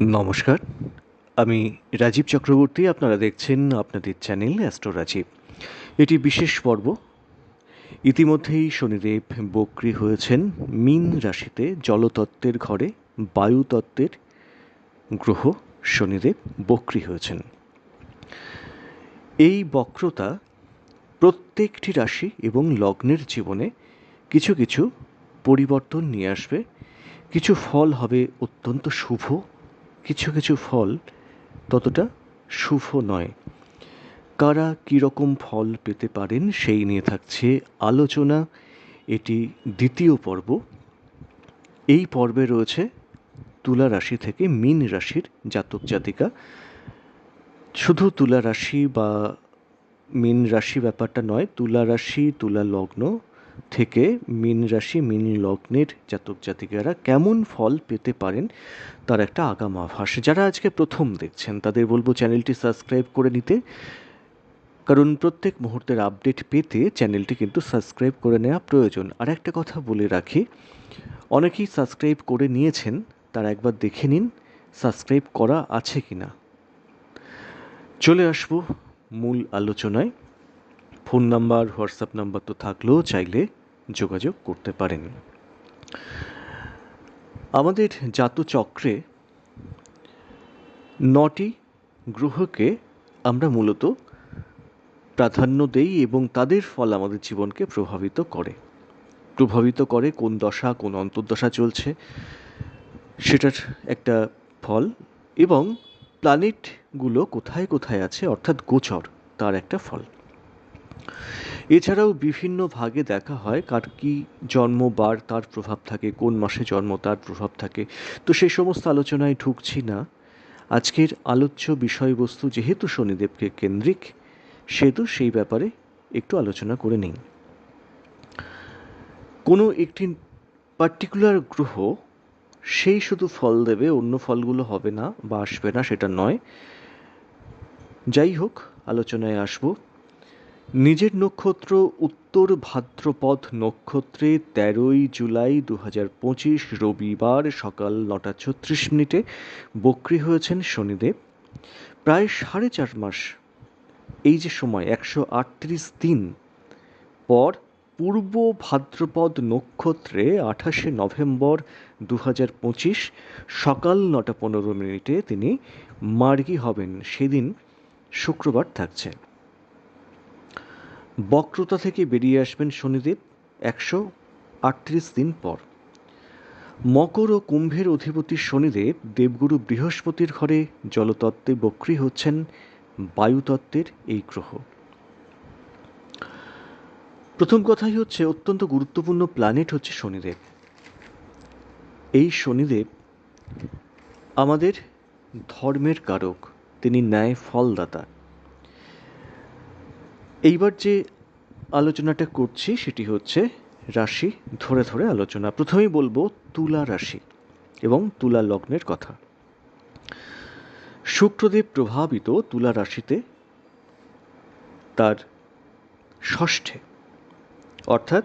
নমস্কার। আমি রাজীব চক্রবর্তী, আপনারা দেখছেন আপনাদের চ্যানেল অ্যাস্ট্রো রাজীব। এটি বিশেষ পর্ব। ইতিমধ্যেই শনিদেব বক্রি হয়েছেন। মিন রাশিতে জলতত্ত্বের ঘরে বায়ুতত্ত্বের গ্রহ শনিদেব বক্রি হয়েছেন। এই বক্রতা প্রত্যেকটি রাশি এবং লগ্নের জীবনে কিছু কিছু পরিবর্তন নিয়ে আসবে। কিছু ফল হবে অত্যন্ত শুভ কিছু কিছু ফল ততটা শুভ নয়। কারা কীরকম ফল পেতে পারেন সেই নিয়ে থাকছে আলোচনা। এটি দ্বিতীয় পর্ব। এই পর্বে রয়েছে তুলা রাশি থেকে মিন রাশির জাতক জাতিকা। শুধু তুলা রাশি বা মিন রাশি ব্যাপারটা নয়, তুলা রাশি, তুলা লগ্ন থেকে মিন রাশি, মিন লগ্নের জাতক জাতিকারা কেমন ফল পেতে পারেন তার একটা আগাম আভাস। যারা আজকে প্রথম দেখছেন, তাদের বলব চ্যানেলটি সাবস্ক্রাইব করে নিতে। কারণ প্রত্যেক মুহূর্তের আপডেট পেতে চ্যানেলটি কিন্তু সাবস্ক্রাইব করে নেওয়া প্রয়োজন। আর একটা কথা বলে রাখি, অনেকেই সাবস্ক্রাইব করে নিয়েছেন, তারা একবার দেখে নিন, সাবস্ক্রাইব করা আছে কি না চলে আসব মূল আলোচনায়। ফোন নাম্বার, হোয়াটসঅ্যাপ নাম্বার তো থাকলেও চাইলে যোগাযোগ করতে পারেন। আমাদের জাতচক্রে নটি গ্রহকে আমরা মূলত প্রাধান্য দেই এবং তাদের ফল আমাদের জীবনকে প্রভাবিত করে। প্রভাবিত করে কোন দশা, কোন অন্তর্দশা চলছে, সেটার একটা ফল এবং প্ল্যানেটগুলো কোথায় কোথায় আছে, অর্থাৎ গোচর, তার একটা ফল। এছাড়াও বিভিন্ন ভাগে দেখা হয় কার কী জন্ম, বার, তার প্রভাব থাকে, কোন মাসে জন্ম, তার প্রভাব থাকে। তো সেই সমস্ত আলোচনায় ঢুকছি না। আজকের আলোচ্য বিষয়বস্তু যেহেতু শনিদেবকে কেন্দ্রিক, সেহেতু সেই ব্যাপারে একটু আলোচনা করে নিন কোনো একটি পার্টিকুলার গ্রহ, সেই শুধু ফল দেবে, অন্য ফলগুলো হবে না বা আসবে না, সেটা নয়। যাই হোক, আলোচনায় আসব। নিজের নক্ষত্র উত্তর ভাদ্রপদ নক্ষত্রে তেরোই জুলাই দু পঁচিশ রবিবার সকাল নটা ছত্রিশ মিনিটে বক্রি হয়েছেন শনিদেব। প্রায় সাড়ে চার মাস, এই যে সময়, একশো আটত্রিশ দিন পর পূর্ব ভাদ্রপদ নক্ষত্রে আঠাশে নভেম্বর দু পঁচিশ সকাল নটা পনেরো মিনিটে তিনি মার্গী হবেন। সেদিন শুক্রবার থাকছে বক্রতা থেকে বেরিয়ে আসবেন শনিদেব একশো আটত্রিশ দিন পর। মকর ও কুম্ভের অধিপতি শনিদেব দেবগুরু বৃহস্পতির ঘরে জলতত্ত্বে বক্রী হচ্ছেন বায়ুতত্ত্বের এই গ্রহ। প্রথম কথাই হচ্ছে, অত্যন্ত গুরুত্বপূর্ণ প্ল্যানেট হচ্ছে শনিদেব। এই শনিদেব আমাদের ধর্মের কারক, তিনি ন্যায় ফলদাতা এইবার যে আলোচনাটা করছি সেটি হচ্ছে রাশি ধরে ধরে আলোচনা। প্রথমেই বলব তুলা রাশি এবং তুলা লগ্নের কথা। শুক্রদেব প্রভাবিত তুলা রাশিতে তার ষষ্ঠে, অর্থাৎ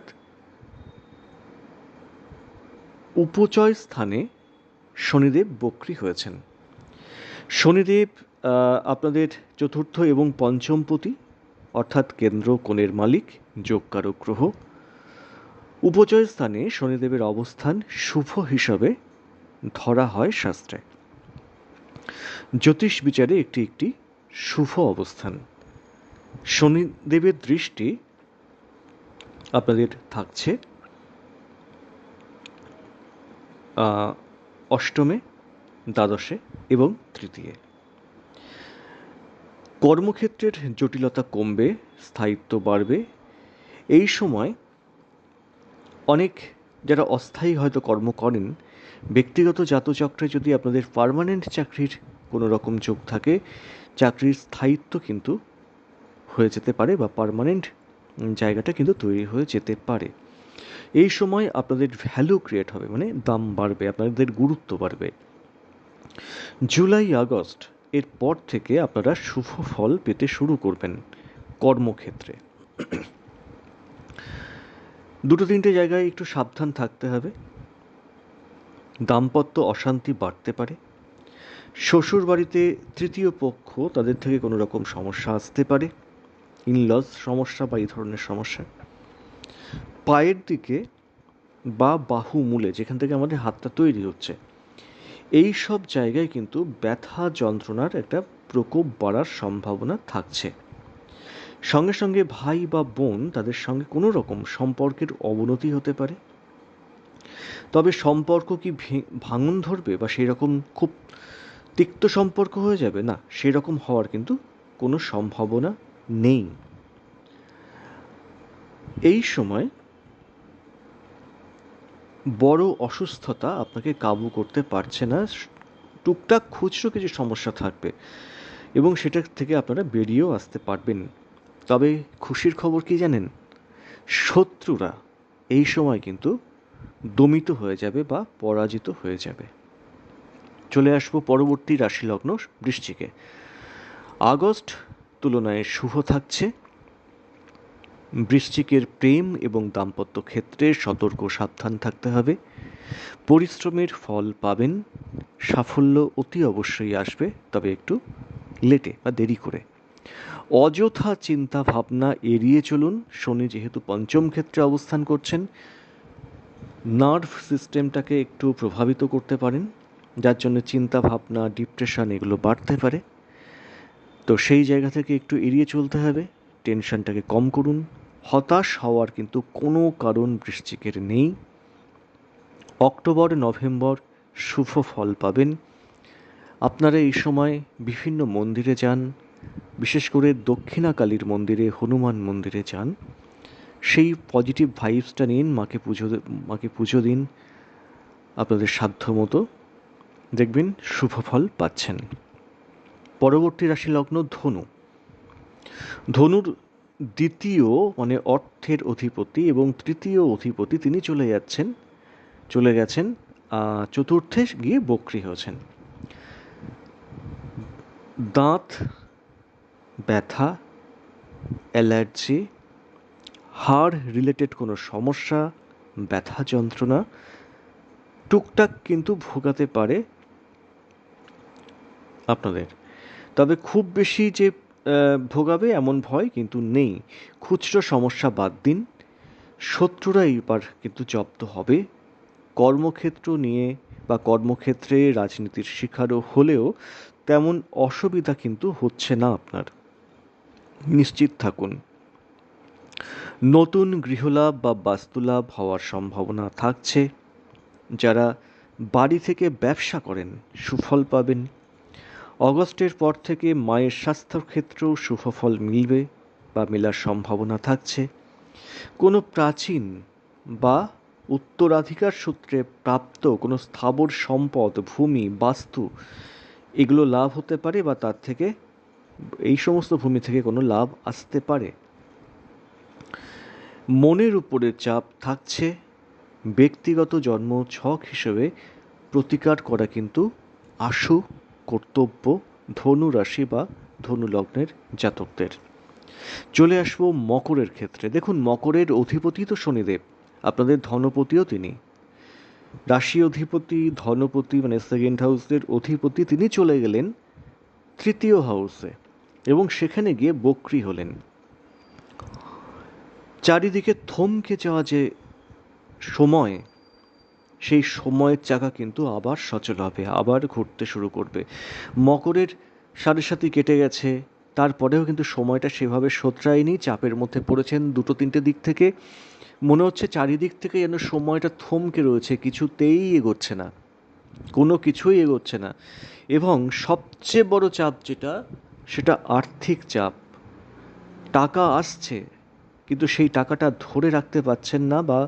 উপচয় স্থানে শনিদেব বক্রী হয়েছেন। শনিদেব আপনাদের চতুর্থ এবং পঞ্চমপতি অর্থাৎ কেন্দ্র কোণের মালিক, যোগকারক গ্রহ। উপচয় স্থানে শনিদেবের অবস্থান শুভ হিসাবে ধরা হয় শাস্ত্রে। জ্যোতিষ বিচারে একটি একটি শুভ অবস্থান। শনিদেবের দৃষ্টি আপনাদের থাকছে অষ্টমে, দ্বাদশে এবং তৃতীয়। কর্মক্ষেত্রের জটিলতা কমবে, স্থায়িত্ব বাড়বে। এই সময় অনেক যারা অস্থায়ী হয়তো কর্ম করেন, ব্যক্তিগত জাতচক্রে যদি আপনাদের পারমানেন্ট চাকরির কোনো রকম যোগ থাকে, চাকরির স্থায়িত্ব কিন্তু হয়ে যেতে পারে বা পারমানেন্ট জায়গাটা কিন্তু তৈরি হয়ে যেতে পারে। এই সময় আপনাদের ভ্যালু ক্রিয়েট হবে মানে দাম বাড়বে, আপনাদের গুরুত্ব বাড়বে। জুলাই, আগস্ট এরপর থেকে আপনারা শুভ ফল পেতে শুরু করবেন কর্মক্ষেত্রে। দুটো তিনটে জায়গায় একটু সাবধান থাকতে হবে। দাম্পত্য অশান্তি বাড়তে পারে। শ্বশুর বাড়িতে তৃতীয় পক্ষ তাদের থেকে কোনো রকম সমস্যা আসতে পারে। ইনলস সমস্যা বা এই ধরনের সমস্যা। পায়ের দিকে বা বাহু মূলে যেখান থেকে আমাদের হাতটা তৈরি হচ্ছে এই সব জায়গায় কিন্তু ব্যথা যন্ত্রণার একটা প্রকোপ বাড়ার সম্ভাবনা থাকছে। সঙ্গে সঙ্গে ভাই বা বোন তাদের সঙ্গে কোনো রকম সম্পর্কের অবনতি হতে পারে। তবে সম্পর্ক কি ভাঙন ধরবে বা সেই রকম খুব তিক্ত সম্পর্ক হয়ে যাবে? না, সেরকম হওয়ার কিন্তু কোনো সম্ভাবনা নেই। এই সময় বড় অসুস্থতা আপনাকে কাবু করতে পারছে না। টুকটাক খুচরো কিছু সমস্যা থাকবে এবং সেটা থেকে আপনারা বেরিয়েও আসতে পারবেন। তবে খুশির খবর কি জানেন? শত্রুরা এই সময় কিন্তু দমিত হয়ে যাবে বা পরাজিত হয়ে যাবে। চলে আসব পরবর্তী রাশি লগ্ন বৃশ্চিকে। আগস্ট তুলনায় শুভ থাকছে। বৃশ্চিকের প্রেম এবং দাম্পত্য ক্ষেত্রে সতর্ক সাবধান থাকতে হবে। পরিশ্রমের ফল পাবেন। সাফল্য অতি অবশ্যই আসবে, তবে একটু লেটে বা দেরি করে। অযথা চিন্তা ভাবনা এড়িয়ে চলুন। শনি যেহেতু পঞ্চম ক্ষেত্রে অবস্থান করছেন, নার্ভ সিস্টেমটাকে একটু প্রভাবিত করতে পারেন, যার জন্য চিন্তা ভাবনা ডিপ্রেশন এগুলো বাড়তে পারে। তো সেই জায়গা থেকে একটু এড়িয়ে চলতে হবে। টেনশনটাকে কম করুন। হতাশ হওয়ার কিন্তু কোনো কারণ বৃশ্চিকের নেই। অক্টোবর, নভেম্বর শুভ ফল পাবেন। আপনারা এই সময় বিভিন্ন মন্দিরে যান, বিশেষ করে দক্ষিণাকালীর মন্দিরে, হনুমান মন্দিরে যান। সেই পজিটিভ ভাইবসটা নিন, মাকে পুজো মাকে পুজো দিন, আপনাদের সাধ্য মতো। দেখবেন শুভ ফল পাচ্ছেন। পরবর্তী রাশি লগ্ন ধনু। ধনুর দ্বিতীয় মানে অর্থের অধিপতি এবং তৃতীয় অধিপতি তিনি চলে যাচ্ছেন, চলে গেছেন চতুর্থে গিয়ে বক্রি হয়েছেন। দাঁত, ব্যথা, অ্যালার্জি, হাড় রিলেটেড কোনো সমস্যা, ব্যথা যন্ত্রণা, টুকটাক কিন্তু ভোগাতে পারে আপনাদের। তবে খুব বেশি যে ভোগাবে এমন ভয় কিন্তু নেই। খুচরো সমস্যা বাদ দিন। শত্রুরা এইবার কিন্তু জব্দ হবে। কর্মক্ষেত্র নিয়ে বা কর্মক্ষেত্রে রাজনীতির শিকারও হলেও তেমন অসুবিধা কিন্তু হচ্ছে না আপনার। নিশ্চিত থাকুন। নতুন গৃহলাভ বা বাস্তুলাভ হওয়ার সম্ভাবনা থাকছে। যারা বাড়ি থেকে ব্যবসা করেন, সুফল পাবেন। অগস্টের পর থেকে মায়ের স্বাস্থ্যক্ষেত্রেও সুফল মিলবে বা মেলার সম্ভাবনা থাকছে। কোনো প্রাচীন বা উত্তরাধিকার সূত্রে প্রাপ্ত কোনো স্থাবর সম্পদ, ভূমি, বাস্তু এগুলো লাভ হতে পারে বা তার থেকে এই সমস্ত ভূমি থেকে কোনো লাভ আসতে পারে। মনের উপরে চাপ থাকছে। ব্যক্তিগত জন্ম ছক হিসেবে প্রতিকার করা কিন্তু আশু। কর্তব্য ধনু রাশি বা ধনু লগ্নের জাতকদের। চলে আসব মকরের ক্ষেত্রে। দেখুন, মকরের অধিপতি তো শনিদেব, আপনাদের ধনপতিও তিনি। রাশি অধিপতি, ধনপতি মানে সেকেন্ড হাউসের অধিপতি তিনি চলে গেলেন তৃতীয় হাউসে এবং সেখানে গিয়ে বক্রি হলেন। চারিদিকে থমকে যাওয়া যে সময় সেই সময়ের চাকা কিন্তু আবার সচল হবে, আবার ঘুরতে শুরু করবে। মকরের সাথে সাথে কেটে গেছে, তারপরেও কিন্তু সময়টা সেভাবে শোধরায়নি, চাপের মধ্যে পড়েছেন দুটো তিনটে দিক থেকে। মনে হচ্ছে চারিদিক থেকে যেন সময়টা থমকে রয়েছে, কিছুতেই এগোচ্ছে না, কোনো কিছুই এগোচ্ছে না। এবং সবচেয়ে বড় চাপ যেটা, সেটা আর্থিক চাপ। টাকা আসছে, কিন্তু সেই টাকাটা ধরে রাখতে পারছেন না বা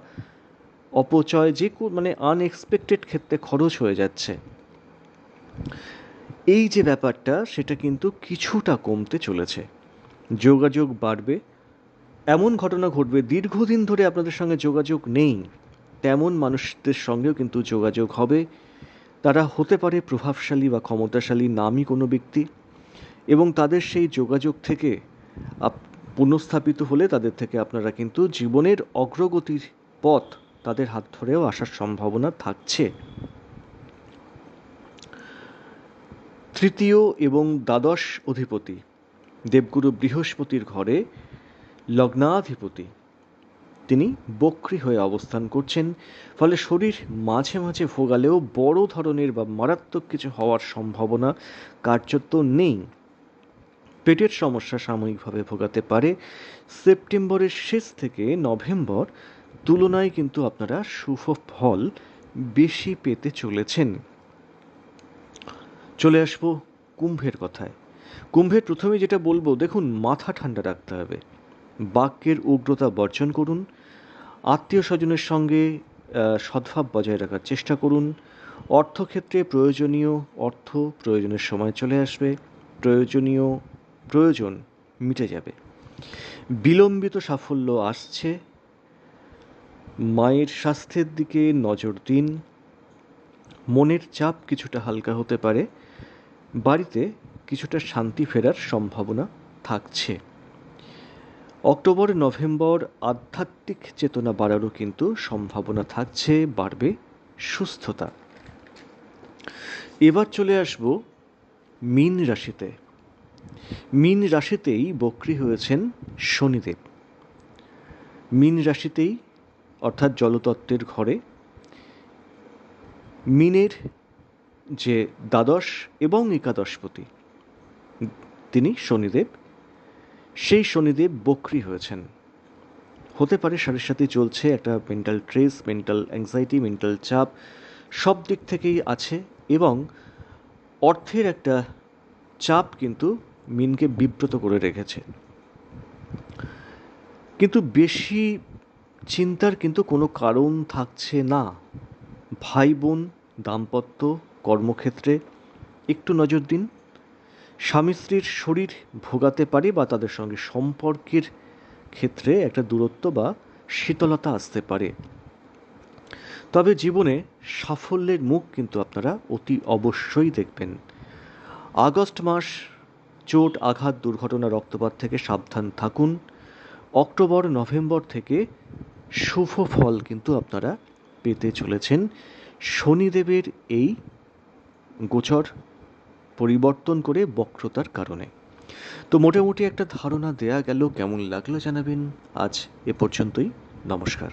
অপচয় যে মানে আনএক্সপেক্টেড ক্ষেত্রে খরচ হয়ে যাচ্ছে। এই যে ব্যাপারটা, সেটা কিন্তু কিছুটা কমতে চলেছে। যোগাযোগ বাড়বে। এমন ঘটনা ঘটবে, দীর্ঘদিন ধরে আপনাদের সঙ্গে যোগাযোগ নেই। তেমন মানুষদের সঙ্গেও কিন্তু যোগাযোগ হবে। তারা হতে পারে প্রভাবশালী বা ক্ষমতাশালী নামই কোনো ব্যক্তি এবং তাদের সেই যোগাযোগ থেকে পুনঃস্থাপিত হলে তাদের থেকে আপনারা কিন্তু জীবনের অগ্রগতির পথ তাদের হাত ধরেও আসার সম্ভাবনা থাকছে। তৃতীয় এবং দ্বাদশ অধিপতি, দেবগুরু বৃহস্পতির ঘরে লগ্নাধিপতি। তিনি বক্রী হয়ে অবস্থান করছেন, ফলে শরীর মাঝে মাঝে ভোগালেও বড় ধরনের বা মারাত্মক কিছু হওয়ার সম্ভাবনা কার্যত নেই। পেটের সমস্যা সাময়িকভাবে ভোগাতে পারে। সেপ্টেম্বরের শেষ থেকে নভেম্বর তুলনায় কিন্তু আপনারা শুভ ফল বেশি পেতে চলেছেন। চলে আসব কুম্ভের কথায়। কুম্ভের প্রথমে যেটা বলব, দেখুন, মাথা ঠান্ডা রাখতে হবে। বাক্যের উগ্রতা বর্জন করুন। আত্মীয় স্বজনের সঙ্গে সদ্ভাব বজায় রাখার চেষ্টা করুন। অর্থক্ষেত্রে প্রয়োজনীয় অর্থ প্রয়োজনের সময় চলে আসবে। প্রয়োজনীয় প্রয়োজন মিটে যাবে। বিলম্বিত সাফল্য আসছে। মায়ের স্বাস্থ্যের দিকে নজর দিন। মনের চাপ কিছুটা হালকা হতে পারে। বাড়িতে কিছুটা শান্তি ফেরার সম্ভাবনা থাকছে। অক্টোবর, নভেম্বর আধ্যাত্মিক চেতনা বাড়ারও কিন্তু সম্ভাবনা থাকছে, বাড়বে সুস্থতা। এবার চলে আসব মিন রাশিতে। মিন রাশিতেই বক্রি হয়েছেন শনিদেব। মিন রাশিতেই অর্থাৎ জলতত্ত্বের ঘরে, মিনের যে দ্বাদশ এবং একাদশপতি, তিনি শনিদেব, সেই শনিদেব বক্রি হয়েছেন। হতে পারে সারের সাথে চলছে, একটা mental stress mental anxiety mental চাপ, সব দিক থেকেই আছে এবং অর্থের একটা চাপ কিন্তু মিনকে বিব্রত করে রেখেছে। কিন্তু বেশি চিন্তার কিন্তু কোনো কারণ থাকছে না। ভাই বোন, দাম্পত্য, কর্মক্ষেত্রে একটু নজর দিন। স্বামী স্ত্রীর শরীর ভোগাতে পারে বা তাদের সঙ্গে সম্পর্কের ক্ষেত্রে একটা দূরত্ব বা শীতলতা আসতে পারে। তবে জীবনে সাফল্যের মুখ কিন্তু আপনারা অতি অবশ্যই দেখবেন। আগস্ট মাস চোট, আঘাত, দুর্ঘটনা, রক্তপাত থেকে সাবধান থাকুন। অক্টোবর, নভেম্বর থেকে শুভ ফল কিন্তু আপনারা পেতে চলেছেন। শনিদেবের এই গোচর পরিবর্তন করে বক্রতার কারণে। তো মোটামুটি একটা ধারণা দেয়া গেল, কেমন লাগল জানাবেন? আজ এ পর্যন্তই, নমস্কার।